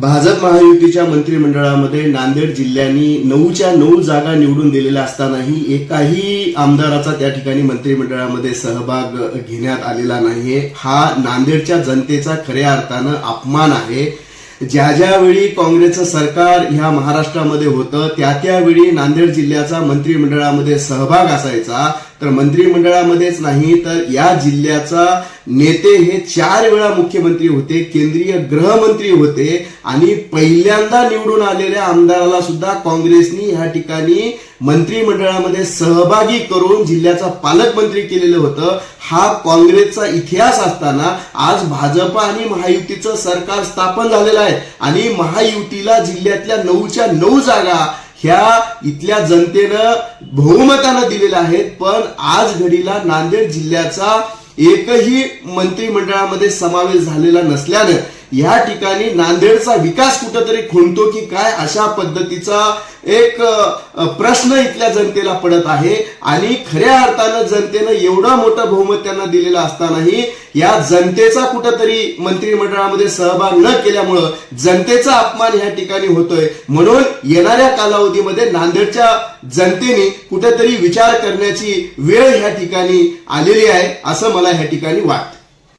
भाजप महायुतीच्या मंत्रिमंडळामध्ये नांदेड जिल्ह्यांनी नऊच्या नऊ जागा निवडून दिलेल्या असतानाही एकाही आमदाराचा त्या ठिकाणी मंत्रिमंडळामध्ये सहभाग घेण्यात आलेला नाहीये. हा नांदेडच्या जनतेचा खऱ्या अर्थानं अपमान आहे. ज्या ज्यावेळी काँग्रेसचं सरकार ह्या महाराष्ट्रामध्ये होतं त्या त्यावेळी नांदेड जिल्ह्याचा मंत्रिमंडळामध्ये सहभाग असायचा. तर मंत्रिमंडळामध्येच नाही तर या जिल्ह्याचा नेते हे चार वेळा मुख्यमंत्री होते केंद्रीय गृहमंत्री होते आणि पहिल्यांदा निवडून आलेल्या आमदाराला सुद्धा काँग्रेसनी ह्या ठिकाणी मंत्रिमंडळामध्ये सहभागी करून जिल्ह्याचा पालकमंत्री केलेलं होतं. हा काँग्रेसचा इतिहास असताना आज भाजप आणि महायुतीचं सरकार स्थापन झालेलं आहे आणि महायुतीला जिल्ह्यातल्या नऊच्या नऊ जागा ह्या इथल्या जनतेनं बहुमतानं दिलेल्या आहेत पण आज घडीला नांदेड जिल्ह्याचा एकही मंत्रिमंडळामध्ये समावेश झालेला नसल्यानं या ठिकाणी नांदेडचा विकास कुठंतरी खुंटतो की काय अशा पद्धतीचा एक प्रश्न इथल्या जनतेला पडत आहे. आणि खऱ्या अर्थानं जनतेनं एवढा मोठा बहुमत त्यांना दिलेला असतानाही या जनतेचा कुठंतरी मंत्रिमंडळामध्ये सहभाग न केल्यामुळं जनतेचा अपमान ह्या ठिकाणी होतोय. म्हणून येणाऱ्या कालावधीमध्ये नांदेडच्या जनतेने कुठेतरी विचार करण्याची वेळ ह्या ठिकाणी आलेली आहे असं मला ह्या ठिकाणी वाटतं.